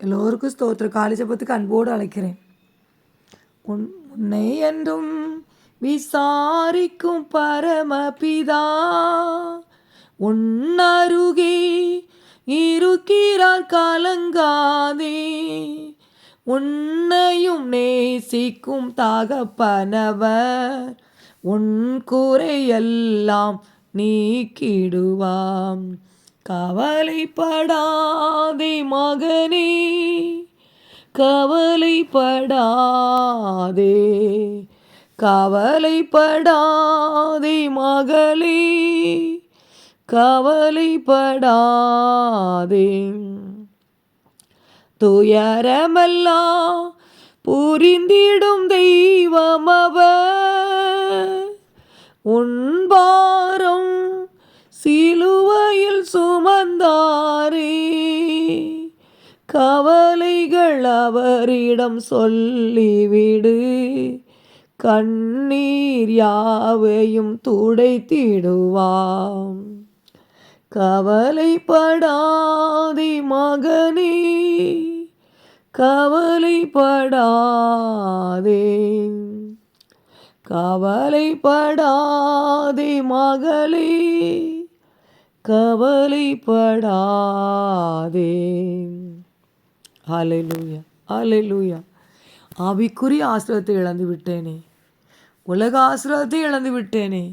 எல்லோருக்கும் ஸ்தோத்திர காலிஜபத்துக்கு அன்போடு அழைக்கிறேன். உன் உன்னை என்றும் விசாரிக்கும் பரமபிதா உன் அருகே இருக்கிறார் கலங்காதே உன்னையும் நேசிக்கும் தகப்பனவர் உன் குறையெல்லாம் நீக்கிடுவாம். கவலைப்படாதே மகனே கவலைப்படாதே கவலைப்படாதே மகளே கவலைப்படாதே. துயரமெல்லாம் புரிந்திடும் தெய்வம் உன்பாரம் சிலுவைய கவலைகள் அவரிடம் சொல்லிவிடு. கண்ணீர் யாவையும் துடைத்திடுவாம். கவலைப்படாதே மகனே. கவலைப்படாதே. கவலைப்படாதே மகளே. கவலைப்படாதே. ஹalleluya ஹalleluya. ஆவிக்குரிய ஆசிரியத்தை இழந்து விட்டேனே. உலக ஆசிரியத்தை இழந்து விட்டேனே.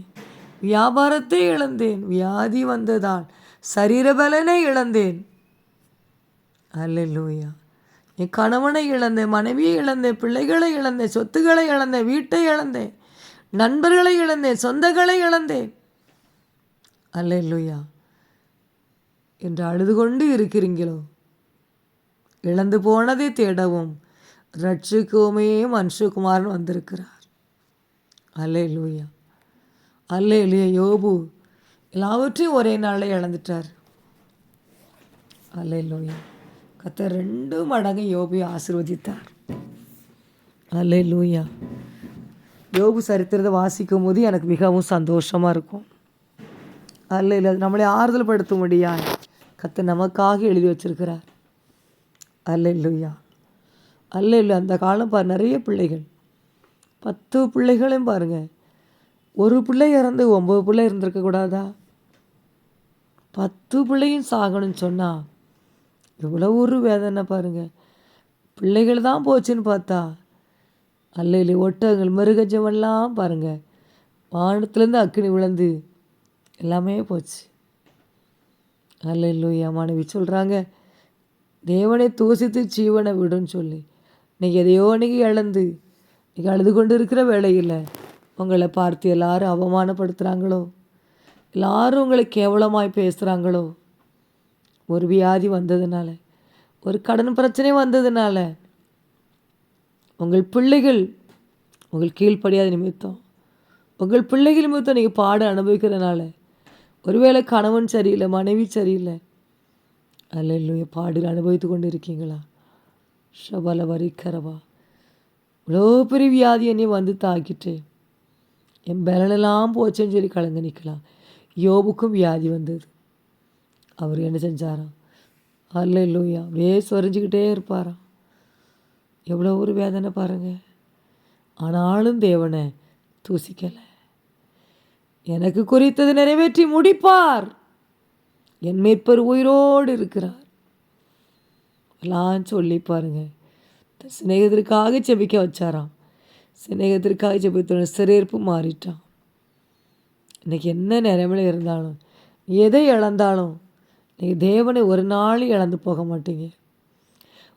வியாபாரத்தை இழந்தேன். வியாதி வந்ததால் சரீர பலனை இழந்தேன். அல்லேலூயா என் கணவனை இழந்தேன் மனைவியை இழந்தேன் பிள்ளைகளை இழந்தேன் சொத்துக்களை இழந்தேன் வீட்டை இழந்தேன் நண்பர்களை இழந்தேன் சொந்தங்களை இழந்தேன். அல்லேலூயா என்று அழுது கொண்டு இருக்கிறீங்களோ இழந்து போனதை தேடவும் ரட்சிக்குமே மனுஷகுமாரன் வந்திருக்கிறார். அல்லே லூயா அல்லே இல்லையா யோபு. எல்லாவற்றையும் ஒரே நாளில் இழந்துட்டார். அல்லே லூயா கத்த ரெண்டு மடங்கு யோபை ஆசிர்வதித்தார். அல்லே லூயா யோபு சரித்திரத்தை வாசிக்கும் போது எனக்கு மிகவும் சந்தோஷமாக இருக்கும். அல்ல இல்லை நம்மளை ஆறுதல் படுத்தும்படியா கத்தை நமக்காக எழுதி வச்சிருக்கிறார். அல்ல இல்லையா அல்ல இல்லை அந்த காலம் பார் நிறைய பிள்ளைகள். பத்து பிள்ளைகளையும் பாருங்கள் ஒரு பிள்ளை இறந்து ஒம்பது பிள்ளை இருந்திருக்க கூடாதா? பத்து பிள்ளையும் சாகணும்னு சொன்னால் எவ்வளோ ஒரு வேதனை பாருங்கள் பிள்ளைகள் தான் போச்சுன்னு பார்த்தா அல்ல இல்லை ஒட்டகங்கள் மிருகஜமெல்லாம் பாருங்கள் வானத்துலேருந்து அக்கினி விழுந்து எல்லாமே போச்சு. அல்ல இல்லையா மாணவி சொல்கிறாங்க தேவனை தூசித்து ஜீவனை விடுன்னு சொல்லி. நீங்கள் எதையோ நீங்கள் இழந்து நீங்கள் அழுது கொண்டு இருக்கிற வேலையில் உங்களை பார்த்து எல்லாரும் அவமானப்படுத்துகிறாங்களோ எல்லாரும் உங்களை கேவலமாய் பேசுகிறாங்களோ ஒரு வியாதி வந்ததுனால ஒரு கடன் பிரச்சனை வந்ததுனால உங்கள் பிள்ளைகள் உங்கள் கீழ்ப்படியாத நிமித்தம் உங்கள் பிள்ளைகள் நிமித்தம் நீங்கள் பாட அனுபவிக்கிறதுனால ஒருவேளை கணவன் சரியில்லை மனைவி சரியில்லை அல்ல இல்லையா அனுபவித்து கொண்டு இருக்கீங்களா ஷபல வரிக்கரவா இவ்வளோ பெரிய வியாதி என்னை வந்து தாக்கிட்டு. என் பலனெல்லாம் போச்சேன்னு சொல்லி கலந்து நிற்கலாம். யோபுக்கும் வியாதி வந்தது. அவர் என்ன செஞ்சாராம்? அல்ல இல்லையா வேஸ் வரைஞ்சிக்கிட்டே இருப்பாராம். எவ்வளோ ஒரு வேதனை பாருங்கள் ஆனாலும் தேவனை தூசிக்கலை. எனக்கு குறித்தது நிறைவேற்றி முடிப்பார். என் மேற்பர் உயிரோடு இருக்கிறார். எல்லாம் சொல்லி பாருங்க. சிநேகத்திற்காக செபிக்க வச்சாராம். சிநேகத்திற்காக செபித்தோட சிறையிருப்பு மாறிட்டான். இன்னைக்கு என்ன நிலைமையில் இருந்தாலும் எதை இழந்தாலும் நீங்கள் தேவனை ஒரு நாள் இழந்து போக மாட்டீங்க.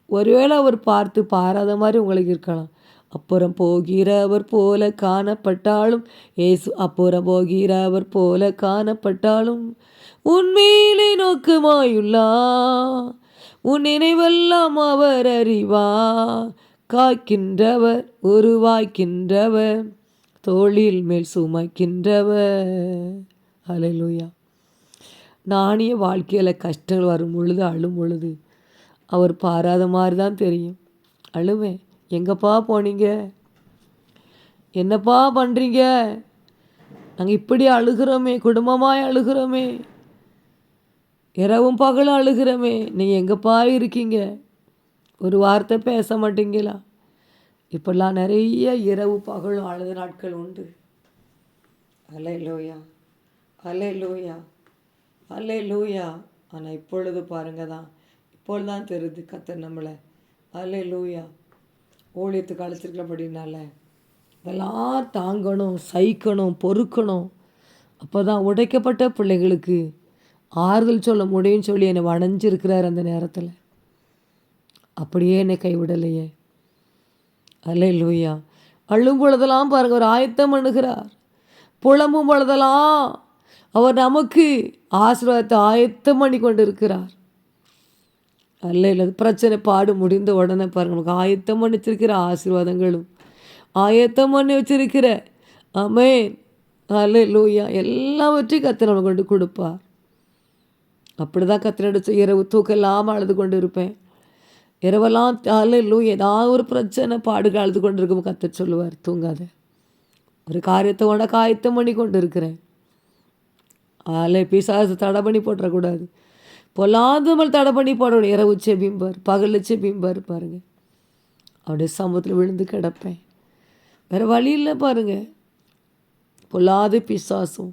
ஒருவேளை அவர் பார்த்து பாராத மாதிரி உங்களுக்கு இருக்கலாம். அப்புறம் போகிறவர் போல காணப்பட்டாலும் ஏசு அப்புறம் போகிறவர் போல காணப்பட்டாலும் உன்மேலே நோக்குமாயுள்ளா? உன் நினைவெல்லாம் அவர் அறிவா? காக்கின்றவர் உருவாக்கின்றவர் தோளில் மேல் சுமக்கின்றவர். அலையிலுயா நானே வாழ்க்கையில் கஷ்டங்கள் வரும் பொழுது அழும் பொழுது அவர் பாராத மாதிரி தான் தெரியும். அழுவேன். எங்கப்பா போனீங்க? என்னப்பா பண்ணுறீங்க நாங்கள் இப்படி அழுகிறோமே குடும்பமாக அழுகிறோமே. இரவும் பகலும் அழுகிறமே. நீங்கள் எங்கப்பா இருக்கீங்க? ஒரு வார்த்தை பேச மாட்டீங்களா? இப்பெல்லாம் நிறைய இரவு பகலும் அழுத நாட்கள் உண்டு. அலை லூயா அலை லூயா அலை லூயா ஆனால் இப்பொழுது பாருங்க தான். இப்பொழுது தான் தெரியுது கத்தர் நம்மளை. அலை லூயா ஊழியத்துக்கு அழைச்சிருக்கிறபடினால இதெல்லாம் தாங்கணும் சகிக்கணும் பொறுக்கணும். அப்போ தான் உடைக்கப்பட்ட பிள்ளைகளுக்கு ஆறுதல் சொல்ல முடியும்னு சொல்லி என்னை வணைஞ்சிருக்கிறார் அந்த நேரத்தில். அப்படியே என்னை கைவிடலையே. அல்ல லூயா அள்ளும் பொழுதெல்லாம் பாருங்க ஒரு ஆயத்தம் பண்ணுகிறார். புலம்பும் பொழுதெல்லாம் அவர் நமக்கு ஆசீர்வாதத்தை ஆயத்தம் பண்ணி கொண்டு இருக்கிறார் அல்ல இல்லை பிரச்சனை பாடு முடிந்த உடனே பாருங்க நமக்கு ஆயத்தம் பண்ணி வச்சிருக்கிற ஆசீர்வாதங்களும் ஆயத்தம் பண்ணி வச்சிருக்கிற அமேன் அல்ல லூயா எல்லாவற்றையும் கத்திர நம்ம கொண்டு கொடுப்பார். அப்படி தான் கத்திரடிச்சு இரவு தூக்கம் இல்லாமல் அழுது கொண்டு இருப்பேன் இரவெல்லாம் அல்ல ஏதாவது ஒரு பிரச்சனை பாடுகள் அழுது கொண்டு இருக்கும் கத்த சொல்லுவார் தூங்காத. ஒரு காரியத்தை உனக்கு ஆயத்தம் பண்ணி கொண்டு இருக்கிறேன் ஆலை பிசாசு தடை பண்ணி போட்டுறக்கூடாது பொல்லாதமல் தடை பண்ணி போடணும். இரவு செபிம்பார் பகல் செபிம்பார் பாருங்கள் அப்படியே சமூகத்தில் விழுந்து கிடப்பேன். வேறு வழி இல்லை பாருங்கள் பொல்லாத பிசாசும்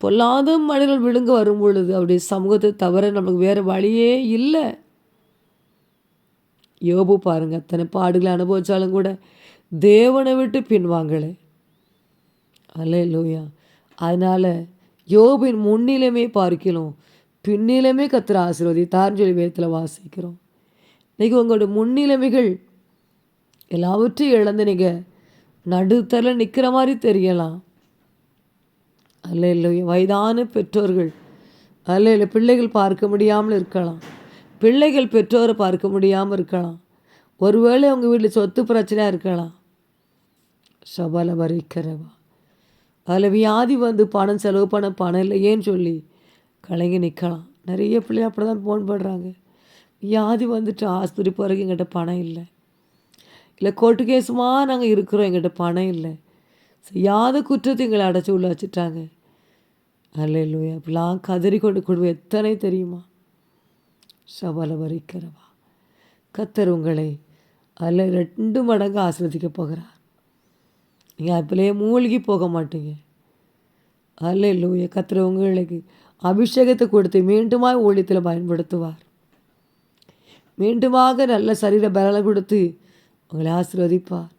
பொல்லாத மனிதர்கள் விழுங்க வரும் பொழுது அப்படியே சமூகத்தை தவிர நமக்கு வேறு வழியே இல்லை. யோபு பாருங்க அத்தனை பாடுகளை அனுபவித்தாலும் கூட தேவனை விட்டு பின்வாங்களே அல்ல லூயா அதனால் யோபின் முன்னிலையுமே பார்க்கணும் பின்னிலையுமே கத்திர ஆசீர்வதித்தார்னு சொல்லி வேதத்தில் வாசிக்கிறோம். இன்றைக்கி உங்களோட முன்னிலைமைகள் எல்லாவற்றையும் இழந்து நீங்கள் நடுத்தரில் நிற்கிற மாதிரி தெரியலாம். அல்ல இல்லை வயதான பெற்றோர்கள் அல்ல இல்லை பிள்ளைகள் பார்க்க முடியாமல் இருக்கலாம். பிள்ளைகள் பெற்றோரை பார்க்க முடியாமல் இருக்கலாம். ஒருவேளை அவங்க வீட்டில் சொத்து பிரச்சனையாக இருக்கலாம். சபல வரைக்கிறவா. அதில் வியாதி வந்து பணம் செலவு பண்ண பணம் இல்லையேன்னு சொல்லி கலைஞர் நிற்கலாம். நிறைய பிள்ளை அப்படி தான் ஃபோன் பண்ணுறாங்க வியாதி வந்துட்டு ஆஸ்பத்திரி போகிறதுக்கு எங்கிட்ட பணம் இல்லை. இல்லை கோர்ட்டு கேஸுமா நாங்கள் இருக்கிறோம் எங்கிட்ட பணம் இல்லை. செய்யாத குற்றத்தை எங்களை அடைச்சி உள்ள வச்சுட்டாங்க. அல்ல இல்லையா அப்படிலாம் கதறி கொண்டு கொடுவோம். எத்தனை தெரியுமா? சபல வரிக்கிறவா கத்தர் உங்களை அல்ல ரெண்டு மடங்கு ஆசிர்வதிக்க போகிறார். நீங்கள் அப்படியே மூழ்கி போக மாட்டீங்க. அல்ல இல்லைய கத்திர உங்களுக்கு அபிஷேகத்தை கொடுத்து மீண்டுமாய் ஊழியத்தில் பயன்படுத்துவார். மீண்டுமாக நல்ல சரீர பலனை கொடுத்து உங்களை ஆசிர்வதிப்பார்.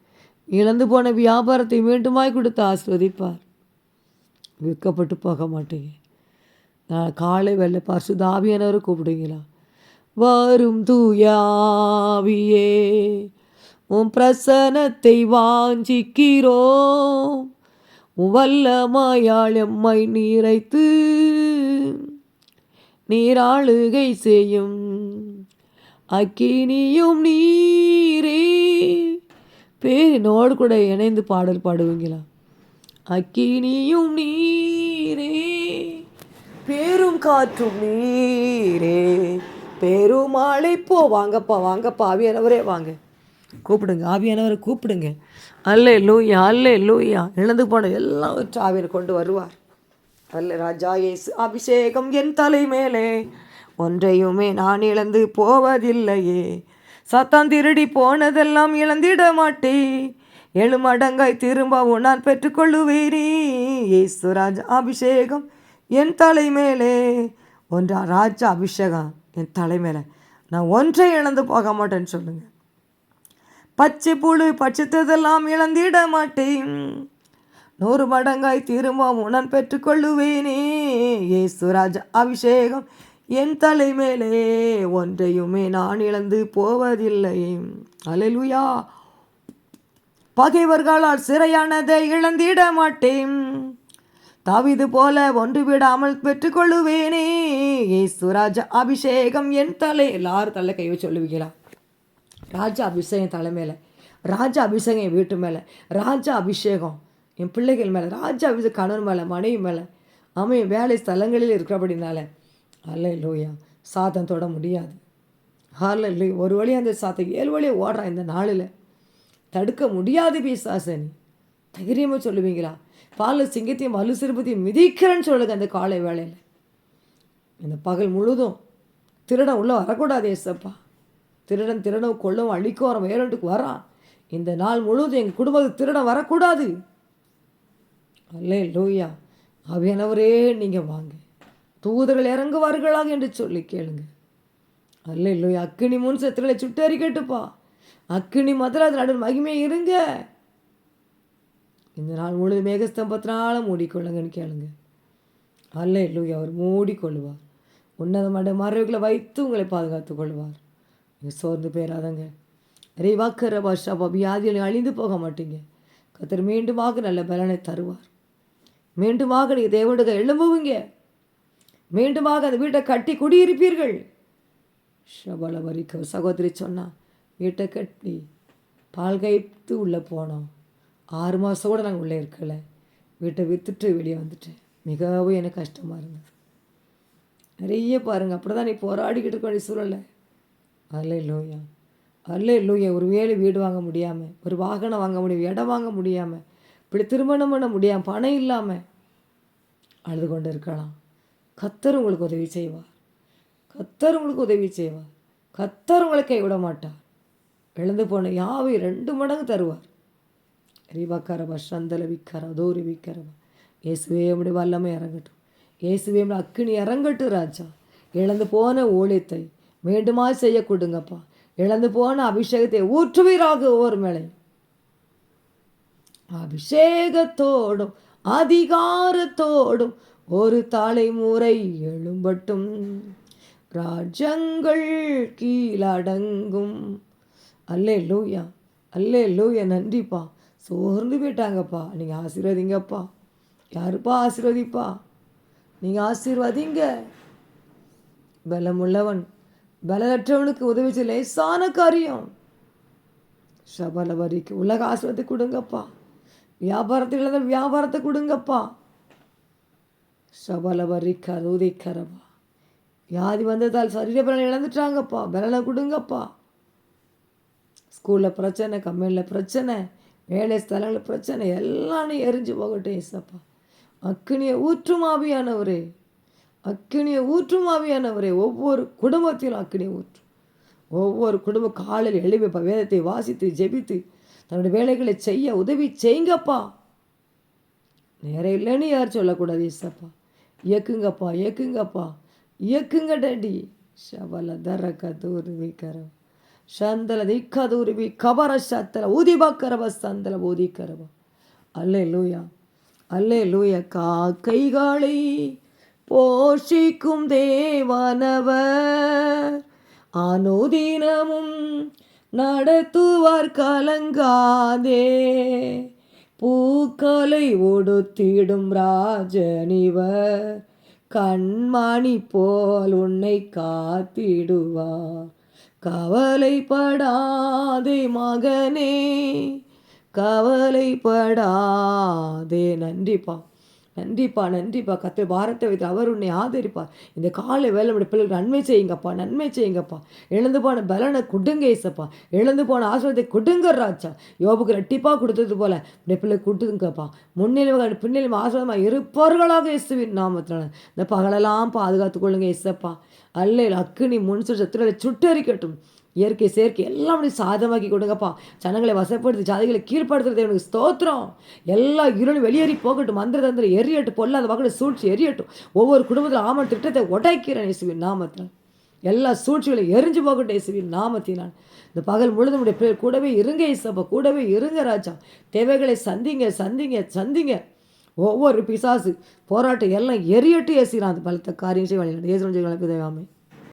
இழந்து போன வியாபாரத்தை மீண்டுமாய் கொடுத்து ஆசிர்வதிப்பார். விற்கப்பட்டு போக மாட்டீங்க. நான் காலை வெள்ளை பரிசுதாவியானவரை கூப்பிடுங்களா வரும் தூயாவியே உன் பிரசனத்தை வாஞ்சிக்கிறோம். உன் வல்லமாயாள் எம்மை நீரைத்து நீராளுகை செய்யும். அக்கினியும் நீரே. பேரினோடு கூட இணைந்து பாடல் பாடுவீங்களா? அக்கினியும் நீரே. பேரும் காற்றும் நீரே. பெருமாளை போ. வாங்கப்பா வாங்கப்பா. ஆவியானவரே வாங்க. கூப்பிடுங்க ஆவியானவரை கூப்பிடுங்க. அல்லே லூயா அல்லே லூயா இழந்து போன எல்லாம் ஆவியர் கொண்டு வருவார். அல்ல ராஜா இயேசு அபிஷேகம் என் தலை மேலே ஒன்றையுமே நான் இழந்து போவதில்லையே. சத்தம் திருடி போனதெல்லாம் இழந்திட மாட்டேன் ஏழு மடங்காய் திரும்பவும் நான் பெற்றுக்கொள்ளுவேனே. இயேசு அபிஷேகம் என் தலை மேலே ஒன்றா ராஜா அபிஷேகம் என் தலை மேலே நான் ஒன்றை இழந்து போக மாட்டேன்னு சொல்லுங்க. பச்சை புழு பச்சைத்ததெல்லாம் இழந்திட மாட்டேன். நூறு மடங்காய் திரும்பவும் நான் பெற்றுக்கொள்ளுவேனே. ஏசுராஜ அபிஷேகம் என் தலை மேலே ஒன்றையுமே நான் இழந்து போவதில்லை. அலைலுயா பகைவர்களால் சிறையானதை இழந்திட மாட்டேன். தாவிது போல ஒன்று விடாமல் பெற்றுக்கொள்ளுவேனே. ஏசு அபிஷேகம் என் தலை. எல்லாரும் தலை கைவை சொல்லுவீங்களா? ராஜா அபிஷேகம் தலை மேலே. ராஜா அபிஷேகம் என் வீட்டு மேலே. ராஜா அபிஷேகம் என் பிள்ளைகள் மேலே. ராஜா அபிஷேகம் கணவன் மேலே மனைவி மேலே. அவன் வேலை ஸ்தலங்களில் இருக்கிறபடினால. அல்ல லோயா சாதம் தொட முடியாது. ஹால்ல இல்லை ஒரு வழி அந்த சாத்தம் ஏழு வழியை ஓடுறான் இந்த நாளில். தடுக்க முடியாது பிசாசன் தைரியமாக சொல்லுவீங்களா? பால சிங்கத்தையும் மலு சிறுபத்தையும் மிதிக்கிறேன்னு சொல்லுங்க அந்த காலை வேளையில். இந்த பகல் முழுதும் திருடன் உள்ளே வரக்கூடாது ஏசப்பா. திருடன் திருடம் கொள்ளவும் அழிக்கும் அவன் வேறொன்றுக்கு வரான். இந்த நாள் முழுவதும் எங்கள் குடும்பத்துக்கு திருடம் வரக்கூடாது. அல்லே லோய்யா அவையானவரே நீங்கள் வாங்க. தூதர்கள் இறங்குவார்களாக என்று சொல்லி கேளுங்க. அல்ல இல்லையா அக்கினி முன் சத்துக்களை சுட்டறி அக்கினி அக்கினி அது நடு மகிமே இருங்க. இந்த நாள் முழுது மேகஸ்தம்பத்தினால மூடிக்கொள்ளுங்கன்னு கேளுங்க. அல்ல லூயா அவர் மூடிக்கொள்ளுவார். உன்னதமான மறைவுகளை வைத்து உங்களை பாதுகாத்துக் கொள்வார். நீங்கள் சோர்ந்து போயிடாதங்க ரிவாக்கர பாஷா வியாதியில் அழிந்து போக மாட்டீங்க. கத்தர் மீண்டுமாக நல்ல பலனை தருவார். மீண்டுமாக நீங்கள் தேவனுக்கு எழும்புவீங்க. மீண்டுமாக அந்த வீட்டை கட்டி குடியிருப்பீர்கள். ஷபல வரிக்க சகோதரி சொன்னா வீட்டை கட்டி பால் கைத்து உள்ளே போனோம். ஆறு மாதம் கூட நாங்கள் உள்ளே இருக்கலை. வீட்டை விற்றுட்டு வெளியே வந்துட்டேன். மிகவும் எனக்கு கஷ்டமாக இருந்தது. நிறைய பாருங்கள் அப்படி தான் நீ போராடிக்கிட்டு இருக்க வேண்டிய சூழலை அல்ல இல்லையா அல்ல இல்லையா ஒரு வேலை வீடு வாங்க முடியாமல் ஒரு வாகனம் வாங்க முடியும் இடம் வாங்க முடியாமல் இப்படி திருமணம் பண்ண முடியாமல் பணம் இல்லாமல் அழுது கொண்டு இருக்கலாம். கத்தர் உங்களுக்கு உதவி செய்வார். கத்தர் உங்களுக்கு உதவி செய்வார். கத்தர் உங்களை கைவிட மாட்டார். இழந்து போன யாவை ரெண்டு மடங்கு தருவார்? ரிபக்கரபா சந்தல விக்கர தோரி விக்கரபா இயேசுவே உடைய வல்லமை இறங்கட்டும் இயேசுவே உம்முடைய அக்கினி இறங்கட்டும் ராஜா. இழந்து போன ஊழியத்தை மீண்டுமா செய்ய கொடுங்கப்பா. இழந்து போன அபிஷேகத்தை ஊற்றுவீராக ஒவ்வொரு மேலே அபிஷேகத்தோடும் அதிகாரத்தோடும் ஒரு தலைமுறை எழும்பட்டும். ராஜங்கள் கீழடங்கும். அல்லே லூயா அல்லே லூயா நன்றிப்பா. சோர்ந்து போயிட்டாங்கப்பா. நீங்கள் ஆசீர்வதிங்கப்பா. யாருப்பா ஆசீர்வதிப்பா? நீங்கள் ஆசீர்வதிங்க. பலமுள்ளவன் பலனற்றவனுக்கு உதவி செய்ய லேசான காரியம். சபல வரிக்கு உலக ஆசிரியத்தை கொடுங்கப்பா. வியாபாரத்துக்கு இழந்த வியாபாரத்தை கொடுங்கப்பா. சபல வரிக்க உதைக்கரப்பா வியாதி வந்ததால் சரீர பலன் இழந்துட்டாங்கப்பா. பலனை கொடுங்கப்பா. ஸ்கூலில் பிரச்சனை கம்பெனியில் பிரச்சனை வேலை ஸ்தலங்களில் பிரச்சனை எல்லாமே எரிஞ்சு போகட்டும் ஏசப்பா. அக்கினியை ஊற்றுமாவியானவரே அக்கினியை ஊற்றுமாவியானவரே ஒவ்வொரு குடும்பத்திலும் அக்கினியை ஊற்று ஒவ்வொரு குடும்ப காலையில் எழுப்பி வேதத்தை வாசித்து ஜெபித்து தன்னோட வேலைகளை செய்ய உதவி செய்யுங்கப்பா. நேரம் இல்லைன்னு யார் சொல்லக்கூடாது ஏசப்பா. இயக்குங்கப்பா இயக்குங்கப்பா. இயக்குங்க டேடி. ஷபல தர கதூர் விக்கரம் ಶಂದಲ ದಿಕ್ಕ ದೂರ್ವಿ ಕಬರ ಶತ್ತಲ ಊದಿ ಬಕ್ಕರವ ಸಂದಲ ಊದಿ ಕರವ அல்லே லூயா அல்லே லூயா காக்கைகளை போஷிக்கும் தேவானவர் அனுதினமும் நடத்துவார் கலங்காதே பூக்களை ஒடுத்திடும் ராஜனிவர் கண்மணி போல் உன்னை காத்திடுவார் கவலைப்படாதே மகனே கவலைப்படாதே. நன்றிப்பா. நன்றிப்பா நன்றிப்பா. கத்து பாரத்தை வைத்து அவர் உன்னை ஆதரிப்பார். இந்த காலை வேலை நம்முடைய பிள்ளைகள் நன்மை செய்யுங்கப்பா நன்மை செய்யுங்கப்பா. இழந்து போன பலனை கொடுங்க ஏசப்பா இழந்து போன ஆசிரியத்தை கொடுங்க ராஜா. யோபுக்கு ரெட்டிப்பாக கொடுத்தது போல இந்த பிள்ளை கொடுத்துங்கப்பா முன்னிலைமை பின்னிலைமை ஆசிரியமாக இருப்பார்களாக இயேசுவின் நாமத்தில் இந்த பகலெல்லாம் பாதுகாத்து கொள்ளுங்க இயேசப்பா. அல்ல அக்கினி முன் சத்துரை சுட்டரிக்கட்டும். இயற்கை செயற்கை எல்லாம் அப்படி சாதமாக்கி கொடுங்கப்பா. ஜனங்களை வசப்படுத்தி ஜாதிகளை கீழ்ப்படுத்துறது எனக்கு ஸ்தோத்திரம். எல்லா இருளும் வெளியேறி போகட்டும். மந்திர தந்திரம் எரியட்டும். பொல்லாத மக்களை சூழ்ச்சி எரியட்டும். ஒவ்வொரு குடும்பத்தில் ஆமன் திட்டத்தை உடைக்கிறேன் இயேசுவின் நாமத்தில். எல்லா சூழ்ச்சிகளையும் எரிஞ்சு போகட்டும் இயேசுவின் நாமத்தினான் இந்த பகல் முழுதும் உடைய பேர் கூடவே இருங்க இசப்பா கூடவே இருங்க ராஜா. தேவைகளை சந்திங்க சந்திங்க சந்திங்க. ஒவ்வொரு பிசாசு போராட்டம் எல்லாம் எரியட்டு ஏசிறான் அந்த பலத்த காரியம் செய்வாங்க ஏசுவன் செய்வாங்க